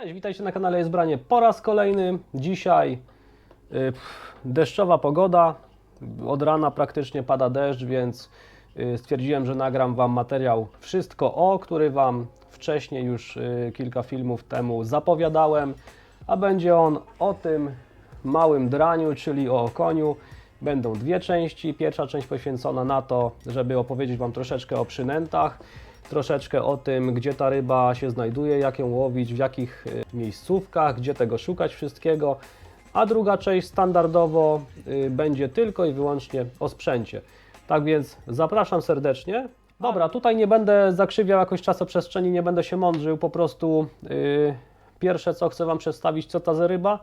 Cześć, witajcie na kanale Jest Branie po raz kolejny. Dzisiaj y, deszczowa pogoda. Od rana praktycznie pada deszcz, więc y, stwierdziłem, że nagram Wam materiał Wszystko o, który Wam wcześniej już y, kilka filmów temu zapowiadałem, a będzie on o tym małym draniu, czyli o okoniu. Będą dwie części. Pierwsza część poświęcona na to, żeby opowiedzieć Wam troszeczkę o przynętach, troszeczkę o tym, gdzie ta ryba się znajduje, jak ją łowić, w jakich y, miejscówkach, gdzie tego szukać wszystkiego. A druga część standardowo y, będzie tylko i wyłącznie o sprzęcie. Tak więc zapraszam serdecznie. Dobra, tutaj nie będę zakrzywiał jakoś czasoprzestrzeni, nie będę się mądrzył, po prostu y, pierwsze co chcę Wam przedstawić, co to za ryba,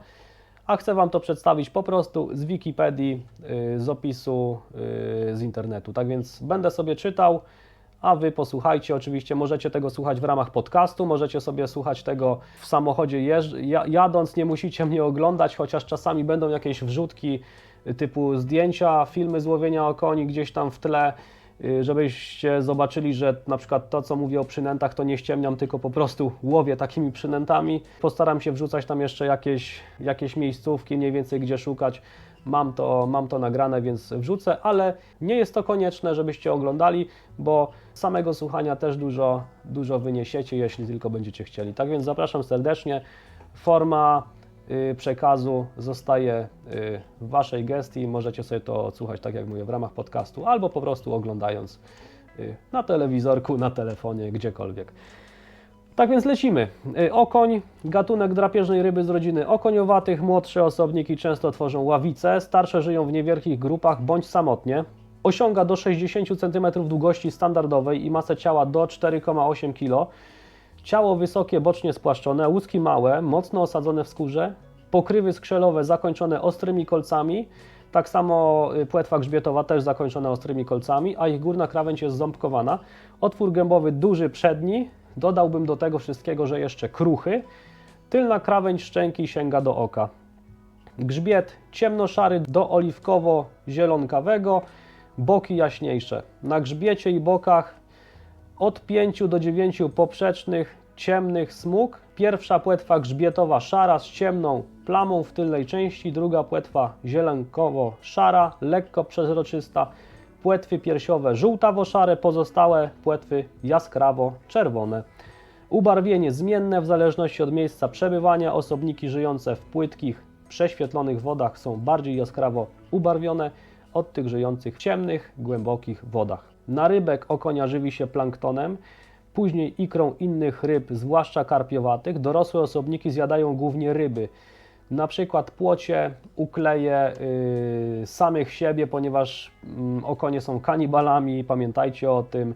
a chcę Wam to przedstawić po prostu z Wikipedii, y, z opisu y, z internetu. Tak więc będę sobie czytał, a Wy posłuchajcie. Oczywiście możecie tego słuchać w ramach podcastu, możecie sobie słuchać tego w samochodzie jadąc, nie musicie mnie oglądać, chociaż czasami będą jakieś wrzutki y, typu zdjęcia, filmy z łowienia okoni gdzieś tam w tle, y, żebyście zobaczyli, że na przykład to, co mówię o przynętach, to nie ściemniam, tylko po prostu łowię takimi przynętami. Postaram się wrzucać tam jeszcze jakieś, jakieś miejscówki, mniej więcej gdzie szukać. Mam to, mam to nagrane, więc wrzucę, ale nie jest to konieczne, żebyście oglądali, bo samego słuchania też dużo, dużo wyniesiecie, jeśli tylko będziecie chcieli. Tak więc zapraszam serdecznie. Forma y, przekazu zostaje y, w Waszej gestii. Możecie sobie to odsłuchać, tak jak mówię, w ramach podcastu, albo po prostu oglądając y, na telewizorku, na telefonie, gdziekolwiek. Tak więc lecimy. Y, Okoń, gatunek drapieżnej ryby z rodziny okoniowatych. Młodsze osobniki często tworzą ławice, starsze żyją w niewielkich grupach bądź samotnie. Osiąga do 60 cm długości standardowej i masę ciała do 4,8 kg. Ciało wysokie, bocznie spłaszczone, łuski małe, mocno osadzone w skórze, pokrywy skrzelowe zakończone ostrymi kolcami, tak samo y, płetwa grzbietowa też zakończona ostrymi kolcami, a ich górna krawędź jest ząbkowana. Otwór gębowy duży przedni, dodałbym do tego wszystkiego, że jeszcze kruchy. Tylna krawędź szczęki sięga do oka. Grzbiet ciemnoszary do oliwkowo-zielonkawego, boki jaśniejsze. Na grzbiecie i bokach od 5 do 9 poprzecznych, ciemnych smug. Pierwsza płetwa grzbietowa szara z ciemną plamą w tylnej części, druga płetwa zielonkowo-szara, lekko przezroczysta. Płetwy piersiowe żółtawo-szare, pozostałe płetwy jaskrawo-czerwone. Ubarwienie zmienne w zależności od miejsca przebywania. Osobniki żyjące w płytkich, prześwietlonych wodach są bardziej jaskrawo ubarwione od tych żyjących w ciemnych, głębokich wodach. Narybek okonia żywi się planktonem, później ikrą innych ryb, zwłaszcza karpiowatych. Dorosłe osobniki zjadają głównie ryby, na przykład płocie, ukleje yy, samych siebie, ponieważ mm, okonie są kanibalami, pamiętajcie o tym,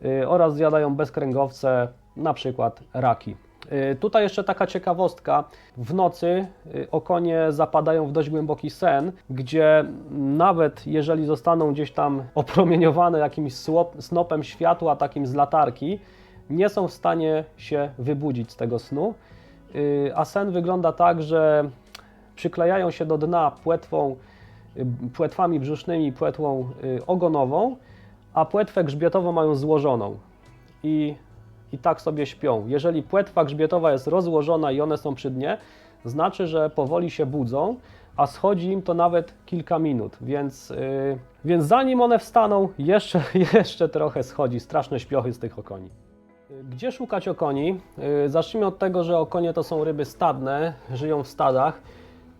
yy, oraz zjadają bezkręgowce, na przykład raki. Yy, Tutaj jeszcze taka ciekawostka. W nocy okonie zapadają w dość głęboki sen, gdzie nawet jeżeli zostaną gdzieś tam opromieniowane jakimś snopem światła, takim z latarki, nie są w stanie się wybudzić z tego snu. Yy, A sen wygląda tak, że przyklejają się do dna płetwą, y, płetwami brzusznymi płetwą y, ogonową, a płetwę grzbietową mają złożoną. I, I tak sobie śpią. Jeżeli płetwa grzbietowa jest rozłożona i one są przy dnie, znaczy, że powoli się budzą, a schodzi im to nawet kilka minut, więc, yy, więc zanim one wstaną, jeszcze, jeszcze trochę schodzi. Straszne śpiochy z tych okoni. Gdzie szukać okoni? Yy, Zacznijmy od tego, że okonie to są ryby stadne, żyją w stadach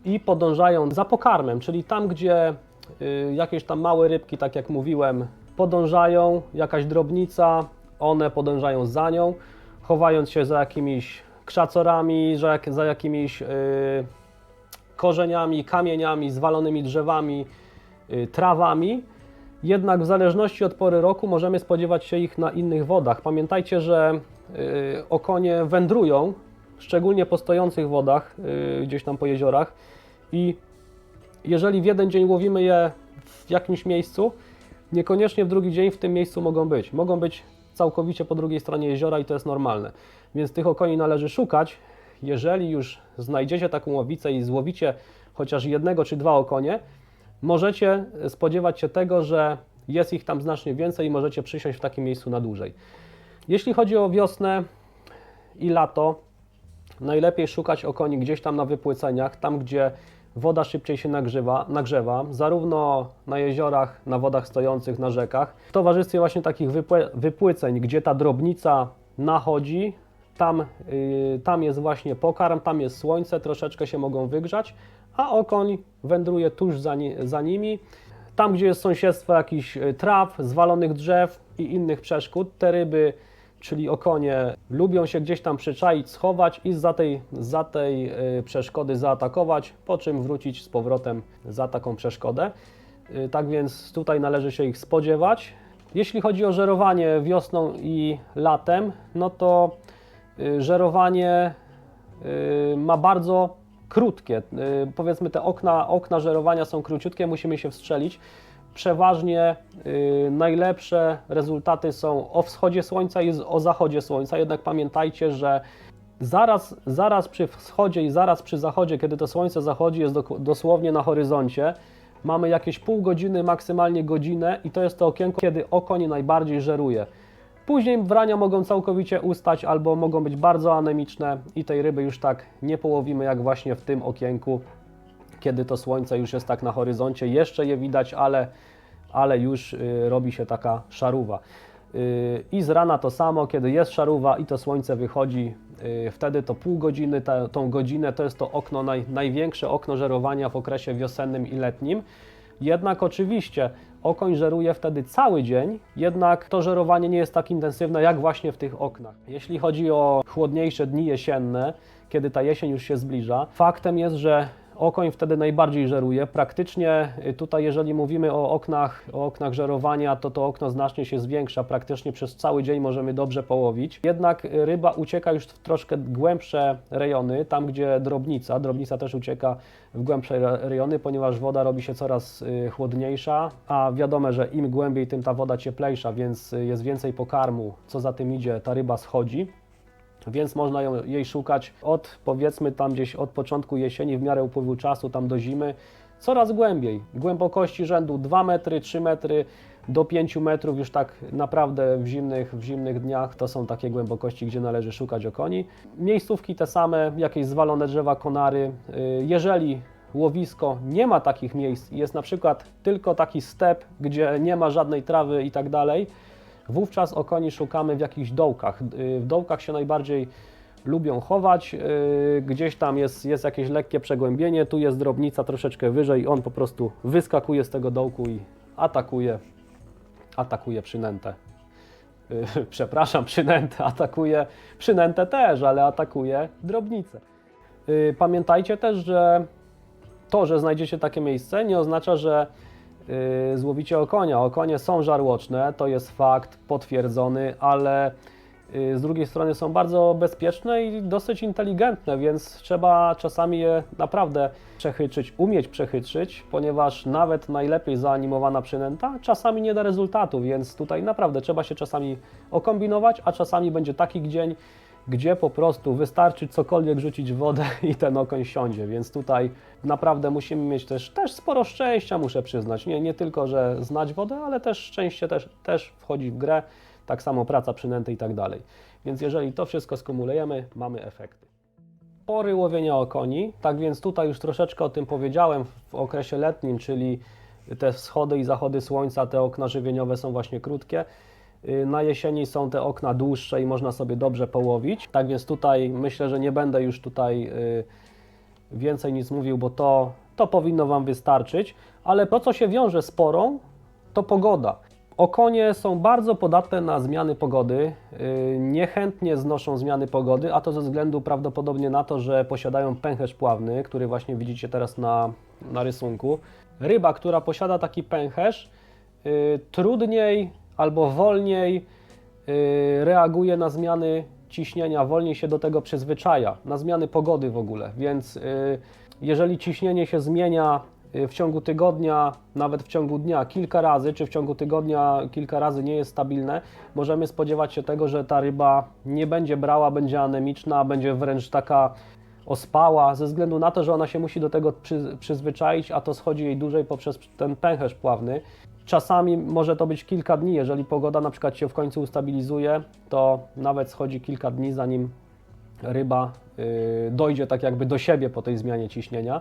i podążają za pokarmem, czyli tam, gdzie yy, jakieś tam małe rybki, tak jak mówiłem, podążają, jakaś drobnica, one podążają za nią, chowając się za jakimiś krzacorami, za, jak, za jakimiś yy, korzeniami, kamieniami, zwalonymi drzewami, trawami. Jednak w zależności od pory roku możemy spodziewać się ich na innych wodach. Pamiętajcie, że y, okonie wędrują, szczególnie po stojących wodach, y, gdzieś tam po jeziorach. I jeżeli w jeden dzień łowimy je w jakimś miejscu, niekoniecznie w drugi dzień w tym miejscu mogą być. Mogą być całkowicie po drugiej stronie jeziora i to jest normalne. Więc tych okoni należy szukać. Jeżeli już znajdziecie taką łowicę i złowicie chociaż jednego czy dwa okonie, możecie spodziewać się tego, że jest ich tam znacznie więcej i możecie przysiąść w takim miejscu na dłużej. Jeśli chodzi o wiosnę i lato, Najlepiej szukać okoni gdzieś tam na wypłyceniach, tam gdzie woda szybciej się nagrzewa, nagrzewa zarówno na jeziorach, na wodach stojących, na rzekach. W towarzystwie właśnie takich wypłyceń, gdzie ta drobnica nachodzi, tam, yy, tam jest właśnie pokarm, tam jest słońce, troszeczkę się mogą wygrzać, a okoń wędruje tuż za, ni za nimi. Tam, gdzie jest sąsiedztwo jakichś y, traw, zwalonych drzew i innych przeszkód, te ryby, czyli okonie, lubią się gdzieś tam przyczaić, schować i za tej, za tej y, przeszkody zaatakować, po czym wrócić z powrotem za taką przeszkodę. Y, Tak więc tutaj należy się ich spodziewać. Jeśli chodzi o żerowanie wiosną i latem, no to żerowanie ma bardzo krótkie. Y, Powiedzmy, te okna, okna żerowania są króciutkie, musimy się wstrzelić. Przeważnie y, najlepsze rezultaty są o wschodzie słońca i o zachodzie słońca. Jednak pamiętajcie, że zaraz, zaraz przy wschodzie i zaraz przy zachodzie, kiedy to słońce zachodzi, jest dosłownie na horyzoncie. Mamy jakieś pół godziny, maksymalnie godzinę, i to jest to okienko, kiedy okoń najbardziej żeruje. Później wrania mogą całkowicie ustać albo mogą być bardzo anemiczne i tej ryby już tak nie połowimy jak właśnie w tym okienku, kiedy to słońce już jest tak na horyzoncie. Jeszcze je widać, ale, ale już y, robi się taka szaruwa. Y, I z rana to samo, kiedy jest szaruwa i to słońce wychodzi, y, wtedy to pół godziny, ta, tą godzinę to jest to okno, naj, największe okno żerowania w okresie wiosennym i letnim. Jednak oczywiście okoń żeruje wtedy cały dzień, jednak to żerowanie nie jest tak intensywne jak właśnie w tych oknach. Jeśli chodzi o chłodniejsze dni jesienne, kiedy ta jesień już się zbliża, faktem jest, że okoń wtedy najbardziej żeruje. Praktycznie y, tutaj, jeżeli mówimy o oknach, o oknach żerowania, to to okno znacznie się zwiększa. Praktycznie przez cały dzień możemy dobrze połowić. Jednak y, ryba ucieka już w troszkę głębsze rejony, tam gdzie drobnica. Drobnica też ucieka w głębsze re- rejony, ponieważ woda robi się coraz y, chłodniejsza, a wiadomo, że im głębiej, tym ta woda cieplejsza, więc jest więcej pokarmu. Co za tym idzie, ta ryba schodzi więc można ją, jej szukać od powiedzmy tam gdzieś od początku jesieni w miarę upływu czasu tam do zimy coraz głębiej. Głębokości rzędu 2 metry, 3 metry do 5 metrów już tak naprawdę w zimnych, w zimnych dniach to są takie głębokości, gdzie należy szukać okoni. Miejscówki te same, jakieś zwalone drzewa, konary. Y, Jeżeli łowisko nie ma takich miejsc i jest na przykład tylko taki step, gdzie nie ma żadnej trawy i tak dalej, Wówczas okoni szukamy w jakichś dołkach. Y, W dołkach się najbardziej lubią chować. y, Gdzieś tam jest, jest jakieś lekkie przegłębienie, tu jest drobnica troszeczkę wyżej, on po prostu wyskakuje z tego dołku i atakuje, atakuje przynętę. Y, Przepraszam, przynętę atakuje, przynętę też, ale atakuje drobnicę. Pamiętajcie też, że to, że znajdziecie takie miejsce, nie oznacza, że złowicie okonia. Okonie są żarłoczne, to jest fakt potwierdzony, ale yy, z drugiej strony są bardzo bezpieczne i dosyć inteligentne, więc trzeba czasami je naprawdę przechytrzyć, umieć przechytrzyć, ponieważ nawet najlepiej zaanimowana przynęta czasami nie da rezultatu, więc tutaj naprawdę trzeba się czasami okombinować, a czasami będzie taki dzień, gdzie po prostu wystarczy cokolwiek rzucić wodę i ten okoń siądzie, więc tutaj naprawdę musimy mieć też, też sporo szczęścia, muszę przyznać. Nie, nie tylko, że znać wodę, ale też szczęście też, też wchodzi w grę, tak samo praca przynęty i tak dalej. Więc jeżeli to wszystko skumulujemy, mamy efekty. Pory łowienia okoni, tak więc tutaj już troszeczkę o tym powiedziałem w okresie letnim, czyli te wschody i zachody słońca, te okna żywieniowe są właśnie krótkie. Y, Na jesieni są te okna dłuższe i można sobie dobrze połowić. Tak więc tutaj myślę, że nie będę już tutaj y, więcej nic mówił, bo to, to powinno Wam wystarczyć. Ale to, co się wiąże z porą, to pogoda. Okonie są bardzo podatne na zmiany pogody, y, niechętnie znoszą zmiany pogody, a to ze względu prawdopodobnie na to, że posiadają pęcherz pławny, który właśnie widzicie teraz na, na rysunku. Ryba, która posiada taki pęcherz, trudniej albo wolniej y, reaguje na zmiany ciśnienia, wolniej się do tego przyzwyczaja, na zmiany pogody w ogóle. Więc y, jeżeli ciśnienie się zmienia y, w ciągu tygodnia, nawet w ciągu dnia kilka razy, czy w ciągu tygodnia kilka razy nie jest stabilne, możemy spodziewać się tego, że ta ryba nie będzie brała, będzie anemiczna, będzie wręcz taka ospała, ze względu na to, że ona się musi do tego przy, przyzwyczaić, a to schodzi jej dłużej poprzez ten pęcherz pławny. Czasami może to być kilka dni, jeżeli pogoda na przykład się w końcu ustabilizuje, to nawet schodzi kilka dni, zanim ryba y, dojdzie tak jakby do siebie po tej zmianie ciśnienia.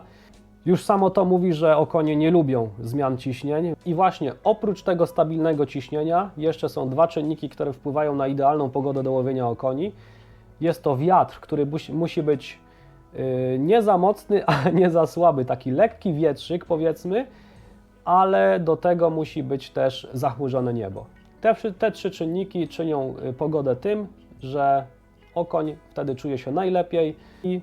Już samo to mówi, że okonie nie lubią zmian ciśnień. I właśnie oprócz tego stabilnego ciśnienia, jeszcze są dwa czynniki, które wpływają na idealną pogodę do łowienia okoni. Jest to wiatr, który musi, być y, nie za mocny, a nie za słaby, taki lekki wietrzyk powiedzmy, ale do tego musi być też zachmurzone niebo. Te, te trzy czynniki czynią y, pogodę tym, że okoń wtedy czuje się najlepiej i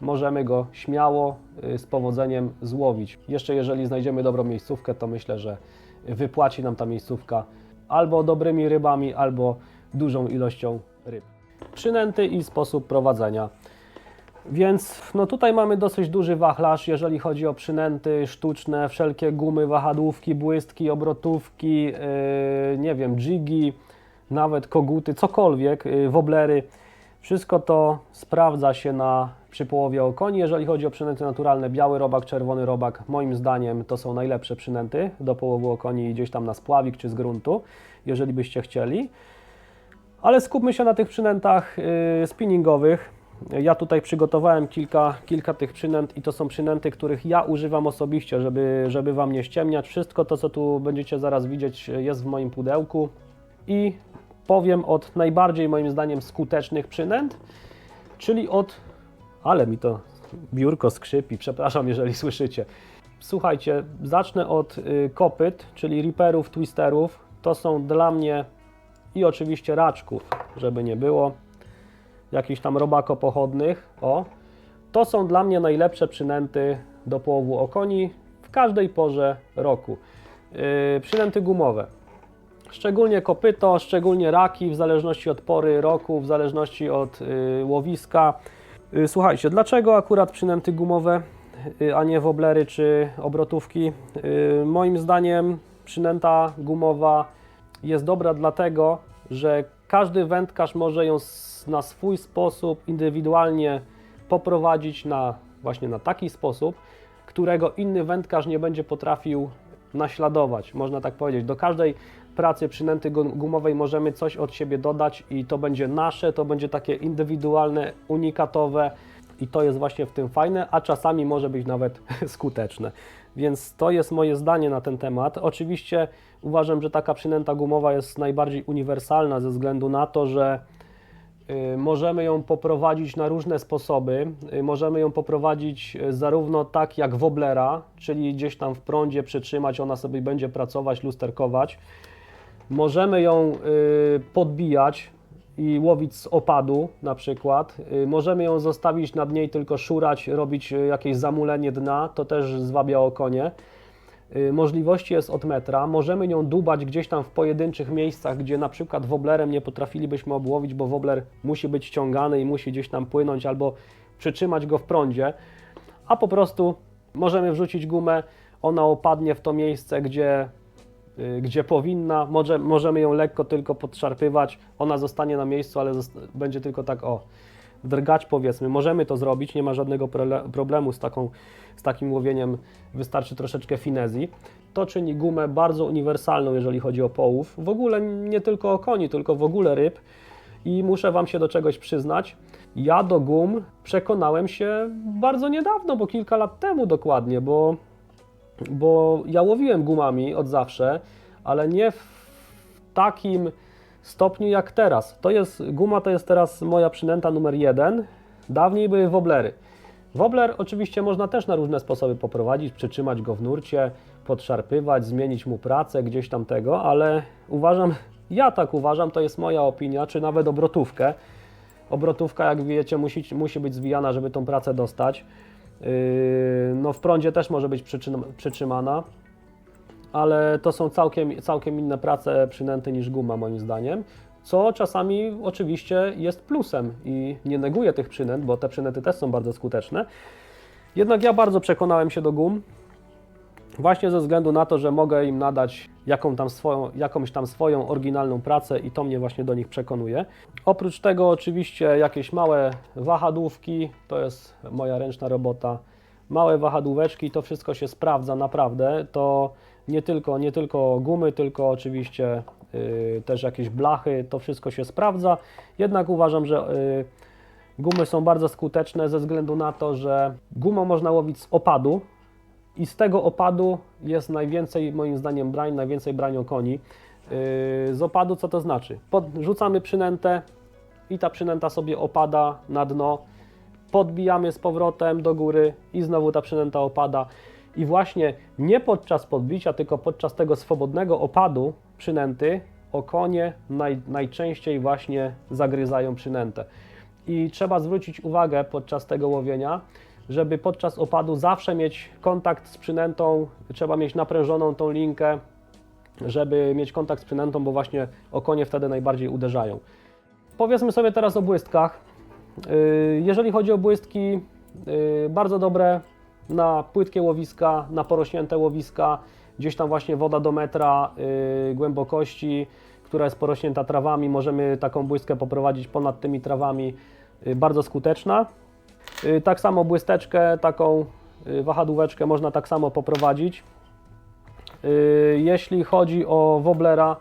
możemy go śmiało y, z powodzeniem złowić. Jeszcze jeżeli znajdziemy dobrą miejscówkę, to myślę, że wypłaci nam ta miejscówka albo dobrymi rybami, albo dużą ilością ryb. Przynęty i sposób prowadzenia. Więc no tutaj mamy dosyć duży wachlarz, jeżeli chodzi o przynęty sztuczne, wszelkie gumy, wahadłówki, błystki, obrotówki, yy, nie wiem, jigi, nawet koguty, cokolwiek, yy, woblery. Wszystko to sprawdza się na przy połowie okoni. Jeżeli chodzi o przynęty naturalne, biały robak, czerwony robak, moim zdaniem to są najlepsze przynęty do połowu okoni gdzieś tam na spławik czy z gruntu, jeżeli byście chcieli. Ale skupmy się na tych przynętach yy, spinningowych. Ja tutaj przygotowałem kilka, kilka tych przynęt i to są przynęty, których ja używam osobiście, żeby, żeby Wam nie ściemniać. Wszystko to, co tu będziecie zaraz widzieć, jest w moim pudełku i powiem od najbardziej moim zdaniem skutecznych przynęt, czyli od... Ale mi to biurko skrzypi, przepraszam, jeżeli słyszycie. Słuchajcie, zacznę od y, kopyt, czyli riperów, twisterów. To są dla mnie i oczywiście raczków, żeby nie było jakichś tam robakopochodnych. O, to są dla mnie najlepsze przynęty do połowu okoni w każdej porze roku. Yy, przynęty gumowe. Szczególnie kopyto, szczególnie raki, w zależności od pory roku, w zależności od yy, łowiska. Yy, słuchajcie, dlaczego akurat przynęty gumowe, yy, a nie woblery czy obrotówki? Yy, moim zdaniem przynęta gumowa jest dobra dlatego, że każdy wędkarz może ją na swój sposób indywidualnie poprowadzić na właśnie na taki sposób, którego inny wędkarz nie będzie potrafił naśladować. Można tak powiedzieć. Do każdej pracy przynęty gu- gumowej możemy coś od siebie dodać i to będzie nasze, to będzie takie indywidualne, unikatowe i to jest właśnie w tym fajne, a czasami może być nawet skuteczne. Więc to jest moje zdanie na ten temat. Oczywiście uważam, że taka przynęta gumowa jest najbardziej uniwersalna ze względu na to, że możemy ją poprowadzić na różne sposoby. Y, Możemy ją poprowadzić y, zarówno tak jak woblera, czyli gdzieś tam w prądzie przytrzymać, ona sobie będzie pracować, lusterkować. Możemy ją y, podbijać i łowić z opadu na przykład. Y, Możemy ją zostawić nad niej tylko szurać, robić y, jakieś zamulenie dna, to też zwabia okonie. Y, Możliwości jest od metra. Możemy nią dubać gdzieś tam w pojedynczych miejscach, gdzie na przykład woblerem nie potrafilibyśmy obłowić, bo wobler musi być ściągany i musi gdzieś tam płynąć albo przytrzymać go w prądzie, a po prostu możemy wrzucić gumę, ona opadnie w to miejsce, gdzie, y, gdzie powinna, Może, możemy ją lekko tylko podszarpywać, ona zostanie na miejscu, ale będzie tylko tak o, drgać powiedzmy. Możemy to zrobić, nie ma żadnego problemu z, taką, z takim łowieniem, wystarczy troszeczkę finezji. To czyni gumę bardzo uniwersalną, jeżeli chodzi o połów. W ogóle nie tylko o koni, tylko w ogóle ryb. I muszę Wam się do czegoś przyznać. Ja do gum przekonałem się bardzo niedawno, bo kilka lat temu dokładnie, bo, bo ja łowiłem gumami od zawsze, ale nie w takim stopniu jak teraz. To jest, guma to jest teraz moja przynęta numer jeden. Dawniej były woblery. Wobler oczywiście można też na różne sposoby poprowadzić, przytrzymać go w nurcie, podszarpywać, zmienić mu pracę, gdzieś tam tego, ale uważam, ja tak uważam, to jest moja opinia, czy nawet obrotówkę. Obrotówka, jak wiecie, musi, musi być zwijana, żeby tą pracę dostać. Yy, no w prądzie też może być przytrzymana, ale to są całkiem, całkiem inne prace przynęty niż guma moim zdaniem, co czasami oczywiście jest plusem i nie neguję tych przynęt, bo te przynęty też są bardzo skuteczne. Jednak ja bardzo przekonałem się do gum, właśnie ze względu na to, że mogę im nadać jaką tam swoją, jakąś tam swoją oryginalną pracę i to mnie właśnie do nich przekonuje. Oprócz tego oczywiście jakieś małe wahadłówki, to jest moja ręczna robota. Małe wahadłóweczki, to wszystko się sprawdza naprawdę. To nie tylko, nie tylko gumy, tylko oczywiście y, też jakieś blachy, to wszystko się sprawdza. Jednak uważam, że y, Gumy są bardzo skuteczne ze względu na to, że gumą można łowić z opadu i z tego opadu jest najwięcej, moim zdaniem, brań, najwięcej branią koni. Yy, Z opadu co to znaczy? Podrzucamy przynętę i ta przynęta sobie opada na dno, podbijamy z powrotem do góry i znowu ta przynęta opada. I właśnie nie podczas podbicia, tylko podczas tego swobodnego opadu przynęty okonie naj, najczęściej właśnie zagryzają przynętę. I trzeba zwrócić uwagę podczas tego łowienia, żeby podczas opadu zawsze mieć kontakt z przynętą, trzeba mieć naprężoną tą linkę, żeby mieć kontakt z przynętą, bo właśnie okonie wtedy najbardziej uderzają. Powiedzmy sobie teraz o błystkach. Yy, Jeżeli chodzi o błystki, yy, bardzo dobre na płytkie łowiska, na porośnięte łowiska, gdzieś tam właśnie woda do metra yy, głębokości, która jest porośnięta trawami, możemy taką błystkę poprowadzić ponad tymi trawami, yy, bardzo skuteczna. Yy, Tak samo błysteczkę, taką yy, wahadłóweczkę można tak samo poprowadzić. Yy, Jeśli chodzi o woblera,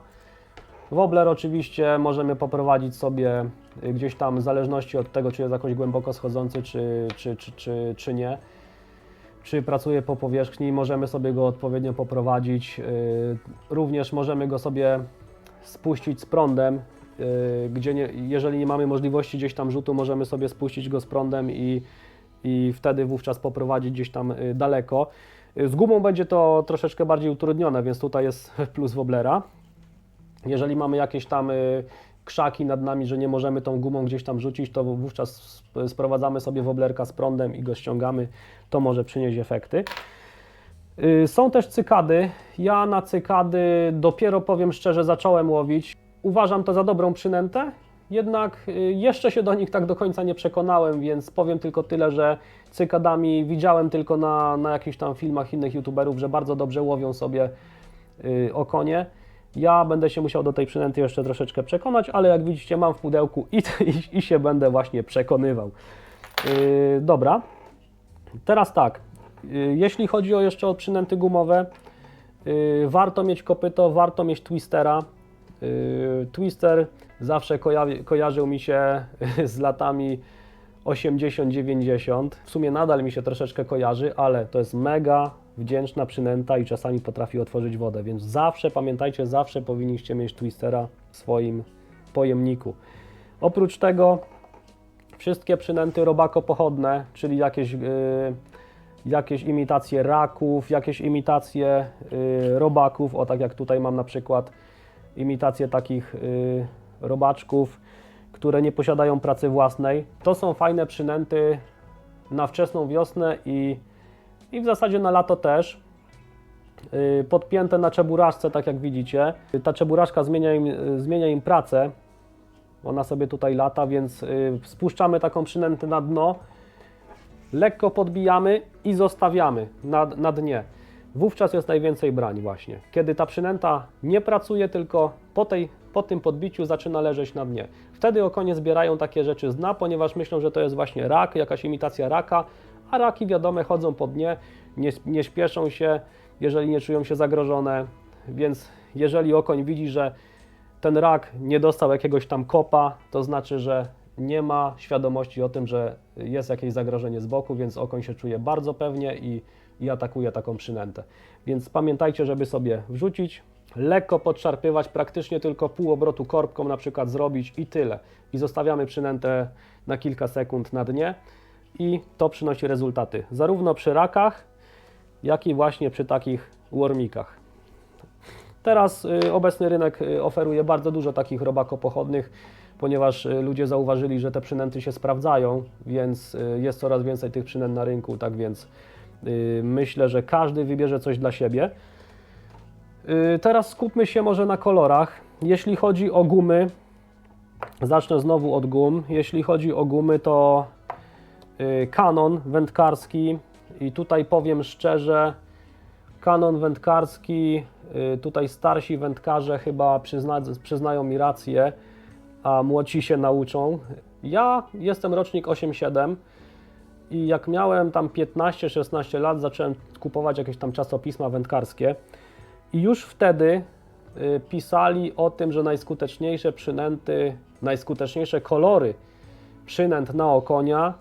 Wobler oczywiście możemy poprowadzić sobie y, gdzieś tam w zależności od tego, czy jest jakoś głęboko schodzący, czy, czy, czy, czy, czy nie. Czy pracuje po powierzchni, możemy sobie go odpowiednio poprowadzić. Y, Również możemy go sobie spuścić z prądem, y, gdzie nie, jeżeli nie mamy możliwości gdzieś tam rzutu, możemy sobie spuścić go z prądem i, i wtedy wówczas poprowadzić gdzieś tam y, daleko. Z gumą będzie to troszeczkę bardziej utrudnione, więc tutaj jest plus woblera. Jeżeli mamy jakieś tam krzaki nad nami, że nie możemy tą gumą gdzieś tam rzucić, to wówczas sp- sprowadzamy sobie woblerka z prądem i go ściągamy. To może przynieść efekty. Y, Są też cykady. Ja na cykady dopiero powiem szczerze zacząłem łowić. Uważam to za dobrą przynętę, jednak y, jeszcze się do nich tak do końca nie przekonałem, więc powiem tylko tyle, że cykadami widziałem tylko na, na jakichś tam filmach innych youtuberów, że bardzo dobrze łowią sobie y, okonie. Ja będę się musiał do tej przynęty jeszcze troszeczkę przekonać, ale jak widzicie mam w pudełku i, i, i się będę właśnie przekonywał. Yy, dobra, teraz tak, yy, jeśli chodzi o jeszcze o przynęty gumowe, yy, warto mieć kopyto, warto mieć twistera. Yy, Twister zawsze koja- kojarzył mi się z latami 80-90. W sumie nadal mi się troszeczkę kojarzy, ale to jest mega wdzięczna przynęta i czasami potrafi otworzyć wodę, więc zawsze, pamiętajcie, zawsze powinniście mieć twistera w swoim pojemniku. Oprócz tego wszystkie przynęty robako-pochodne, czyli jakieś, yy, jakieś imitacje raków, jakieś imitacje yy, robaków, o tak jak tutaj mam na przykład imitacje takich yy, robaczków, które nie posiadają pracy własnej. To są fajne przynęty na wczesną wiosnę i, i w zasadzie na lato też. Yy, Podpięte na czeburaszce, tak jak widzicie. Ta czeburaszka zmienia im, yy, zmienia im pracę. Ona sobie tutaj lata, więc spuszczamy taką przynętę na dno, lekko podbijamy i zostawiamy na, na dnie. Wówczas jest najwięcej brań właśnie. Kiedy ta przynęta nie pracuje, tylko po, tej, po tym podbiciu zaczyna leżeć na dnie. Wtedy okonie zbierają takie rzeczy z dna, ponieważ myślą, że to jest właśnie rak, jakaś imitacja raka, a raki wiadome chodzą po dnie, nie, nie śpieszą się, jeżeli nie czują się zagrożone, więc jeżeli okoń widzi, że ten rak nie dostał jakiegoś tam kopa, to znaczy, że nie ma świadomości o tym, że jest jakieś zagrożenie z boku, więc okoń się czuje bardzo pewnie i, i atakuje taką przynętę. Więc pamiętajcie, żeby sobie wrzucić, lekko podszarpywać, praktycznie tylko pół obrotu korbką na przykład zrobić i tyle. I zostawiamy przynętę na kilka sekund na dnie i to przynosi rezultaty zarówno przy rakach, jak i właśnie przy takich wormikach. Teraz y, obecny rynek y, oferuje bardzo dużo takich robakopochodnych, ponieważ y, ludzie zauważyli, że te przynęty się sprawdzają, więc jest coraz więcej tych przynęt na rynku, tak więc myślę, że każdy wybierze coś dla siebie. Teraz skupmy się może na kolorach. Jeśli chodzi o gumy, zacznę znowu od gum. Jeśli chodzi o gumy, to y, Canon wędkarski i tutaj powiem szczerze, Kanon wędkarski, y, tutaj starsi wędkarze chyba przyzna, przyznają mi rację, a młodsi się nauczą. Ja jestem rocznik 87 i jak miałem tam 15-16 lat, zacząłem kupować jakieś tam czasopisma wędkarskie i już wtedy y, pisali o tym, że najskuteczniejsze przynęty, najskuteczniejsze kolory przynęt na okonia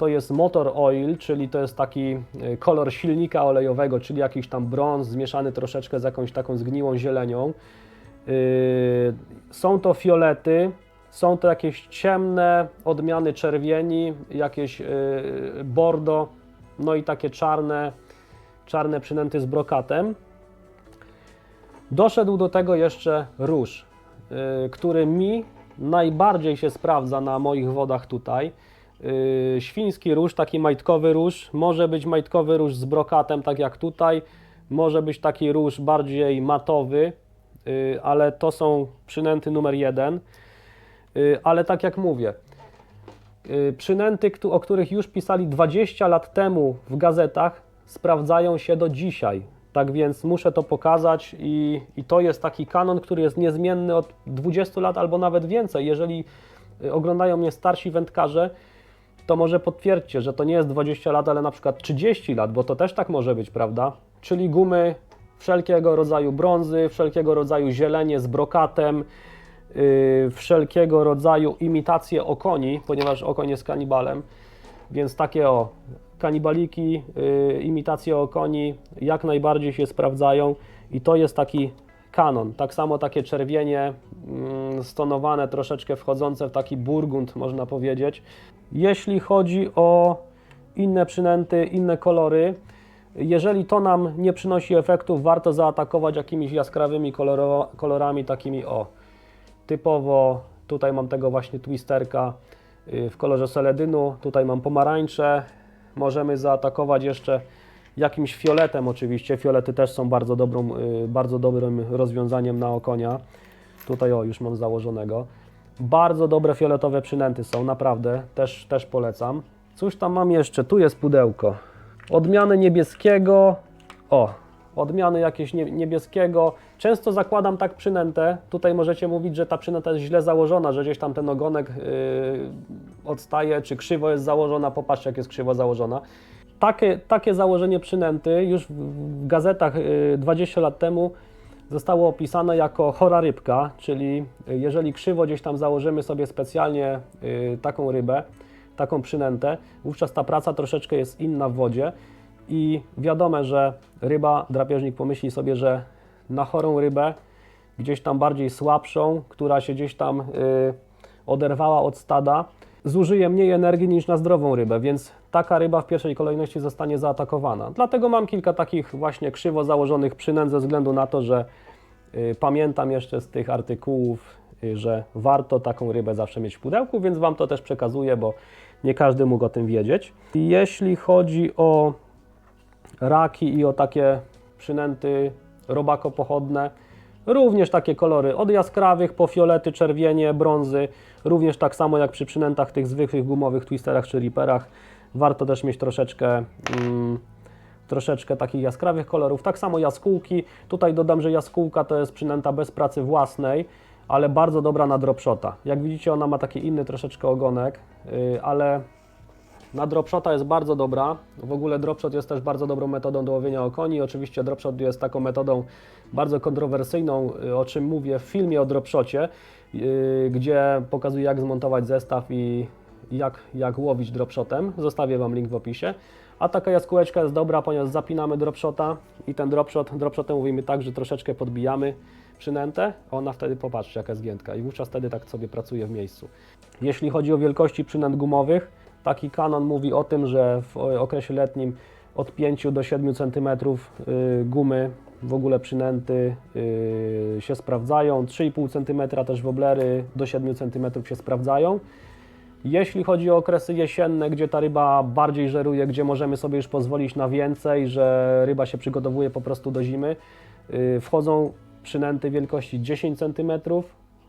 to jest motor oil, czyli to jest taki y, kolor silnika olejowego, czyli jakiś tam brąz zmieszany troszeczkę z jakąś taką zgniłą zielenią. Y, Są to fiolety, są to jakieś ciemne odmiany czerwieni, jakieś y, bordo, no i takie czarne, czarne przynęty z brokatem. Doszedł do tego jeszcze róż, który mi najbardziej się sprawdza na moich wodach tutaj. Y, Świński róż, taki majtkowy róż, może być majtkowy róż z brokatem, tak jak tutaj, może być taki róż bardziej matowy, y, ale to są przynęty numer jeden. Y, Ale tak jak mówię, przynęty, o których już pisali 20 lat temu w gazetach, sprawdzają się do dzisiaj. Tak więc muszę to pokazać i, i to jest taki kanon, który jest niezmienny od 20 lat albo nawet więcej. Jeżeli oglądają mnie starsi wędkarze, to może potwierdźcie, że to nie jest 20 lat, ale na przykład 30 lat, bo to też tak może być, prawda? Czyli gumy wszelkiego rodzaju brązy, wszelkiego rodzaju zielenie z brokatem, yy, wszelkiego rodzaju imitacje okoni, ponieważ okoń jest kanibalem, więc takie o kanibaliki, yy, imitacje okoni jak najbardziej się sprawdzają i to jest taki kanon. Tak samo takie czerwienie mm, stonowane, troszeczkę wchodzące w taki burgund, można powiedzieć. Jeśli chodzi o inne przynęty, inne kolory, jeżeli to nam nie przynosi efektów, warto zaatakować jakimiś jaskrawymi kolorami, takimi o, typowo tutaj mam tego właśnie twisterka y, w kolorze seledynu, tutaj mam pomarańcze, możemy zaatakować jeszcze jakimś fioletem oczywiście, fiolety też są bardzo, dobrą, y, bardzo dobrym rozwiązaniem na okonia, tutaj o, już mam założonego. Bardzo dobre fioletowe przynęty są, naprawdę, też, też polecam. Cóż tam mam jeszcze? Tu jest pudełko. Odmiany niebieskiego. O, odmiany jakieś nie- niebieskiego. Często zakładam tak przynętę. Tutaj możecie mówić, że ta przynęta jest źle założona, że gdzieś tam ten ogonek yy, odstaje, czy krzywo jest założona. Popatrzcie, jak jest krzywo założona. Takie, takie założenie przynęty już w, gazetach yy, 20 lat temu zostało opisane jako chora rybka, czyli jeżeli krzywo gdzieś tam założymy sobie specjalnie y, taką rybę, taką przynętę, wówczas ta praca troszeczkę jest inna w wodzie i wiadome, że ryba, drapieżnik pomyśli sobie, że na chorą rybę, gdzieś tam bardziej słabszą, która się gdzieś tam y, oderwała od stada, zużyje mniej energii niż na zdrową rybę, więc taka ryba w pierwszej kolejności zostanie zaatakowana. Dlatego mam kilka takich właśnie krzywo założonych przynęt ze względu na to, że y, pamiętam jeszcze z tych artykułów, y, że warto taką rybę zawsze mieć w pudełku, więc Wam to też przekazuję, bo nie każdy mógł o tym wiedzieć. Jeśli chodzi o raki i o takie przynęty robako-pochodne, również takie kolory od jaskrawych po fiolety, czerwienie, brązy, również tak samo jak przy przynętach tych zwykłych gumowych twisterach czy riperach. Warto też mieć troszeczkę, mm, troszeczkę takich jaskrawych kolorów. Tak samo jaskółki. Tutaj dodam, że jaskółka to jest przynęta bez pracy własnej, ale bardzo dobra na dropshota. Jak widzicie, ona ma taki inny troszeczkę ogonek, yy, ale na dropshota jest bardzo dobra. W ogóle dropshot jest też bardzo dobrą metodą do łowienia okoni. Oczywiście dropshot jest taką metodą bardzo kontrowersyjną, y, o czym mówię w filmie o dropshocie, yy, gdzie pokazuję jak zmontować zestaw i jak, jak łowić dropshotem. Zostawię Wam link w opisie. A taka jaskółeczka jest dobra, ponieważ zapinamy dropshota i ten dropshot, dropshotem mówimy tak, że troszeczkę podbijamy przynętę, a ona wtedy, popatrzcie jaka jest giętka i wówczas wtedy tak sobie pracuje w miejscu. Jeśli chodzi o wielkości przynęt gumowych, taki kanon mówi o tym, że w okresie letnim od 5 do 7 cm gumy, w ogóle przynęty y, się sprawdzają, 3,5 cm też woblery do 7 cm się sprawdzają. Jeśli chodzi o okresy jesienne, gdzie ta ryba bardziej żeruje, gdzie możemy sobie już pozwolić na więcej, że ryba się przygotowuje po prostu do zimy, yy, wchodzą przynęty wielkości 10 cm,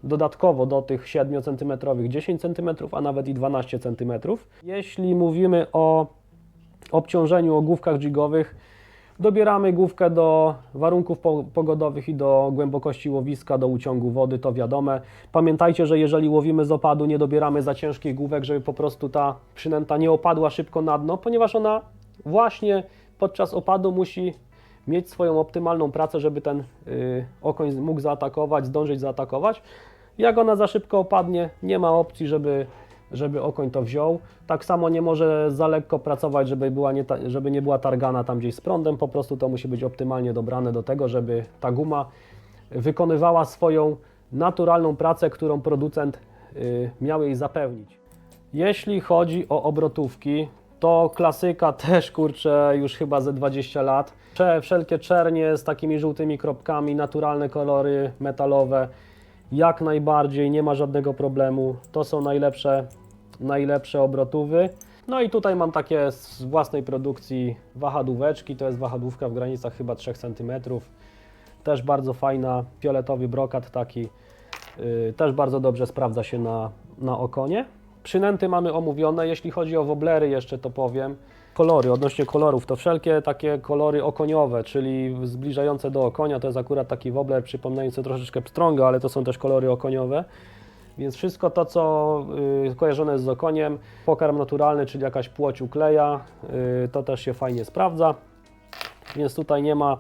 dodatkowo do tych 7 cm 10 cm, a nawet i 12 cm. Jeśli mówimy o obciążeniu, o główkach jigowych, Dobieramy główkę do warunków po- pogodowych i do głębokości łowiska, do uciągu wody, to wiadome. Pamiętajcie, że jeżeli łowimy z opadu, nie dobieramy za ciężkich główek, żeby po prostu ta przynęta nie opadła szybko na dno, ponieważ ona właśnie podczas opadu musi mieć swoją optymalną pracę, żeby ten y, okoń mógł zaatakować, zdążyć zaatakować. Jak ona za szybko opadnie, nie ma opcji, żeby żeby okoń to wziął. Tak samo nie może za lekko pracować, żeby, była nie, żeby nie była targana tam gdzieś z prądem, po prostu to musi być optymalnie dobrane do tego, żeby ta guma wykonywała swoją naturalną pracę, którą producent y, miał jej zapewnić. Jeśli chodzi o obrotówki, to klasyka też kurczę już chyba ze 20 lat. Wszelkie czernie z takimi żółtymi kropkami, naturalne kolory metalowe, jak najbardziej, nie ma żadnego problemu. To są najlepsze, najlepsze obrotówy. No i tutaj mam takie z własnej produkcji wahadłóweczki, to jest wahadłówka w granicach chyba 3 cm. Też bardzo fajna, fioletowy brokat taki. Yy, też bardzo dobrze sprawdza się na, na okonie. Przynęty mamy omówione. Jeśli chodzi o woblery, jeszcze to powiem. Kolory, odnośnie kolorów, to wszelkie takie kolory okoniowe, czyli zbliżające do okonia, to jest akurat taki wobler przypominający troszeczkę pstrąga, ale to są też kolory okoniowe. Więc wszystko to, co y, kojarzone jest z okoniem, pokarm naturalny, czyli jakaś płoć ukleja, y, to też się fajnie sprawdza. Więc tutaj nie ma,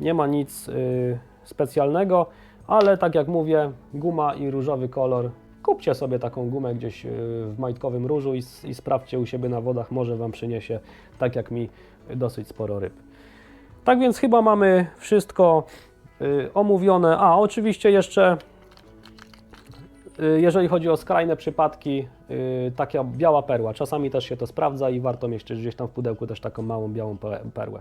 nie ma nic y, specjalnego, ale tak jak mówię, guma i różowy kolor. Kupcie sobie taką gumę gdzieś w majtkowym różu i, i sprawdźcie u siebie na wodach, może Wam przyniesie, tak jak mi, dosyć sporo ryb. Tak więc chyba mamy wszystko omówione. A, oczywiście jeszcze Jeżeli chodzi o skrajne przypadki, y, taka biała perła. Czasami też się to sprawdza i warto mieć gdzieś tam w pudełku też taką małą białą pe- perłę.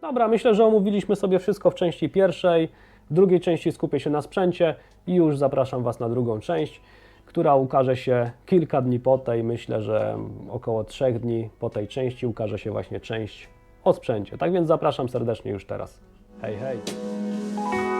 Dobra, myślę, że omówiliśmy sobie wszystko w części pierwszej. W drugiej części skupię się na sprzęcie i już zapraszam Was na drugą część, która ukaże się kilka dni po tej. Myślę, że około trzech dni po tej części ukaże się właśnie część o sprzęcie. Tak więc zapraszam serdecznie już teraz. Hej, hej!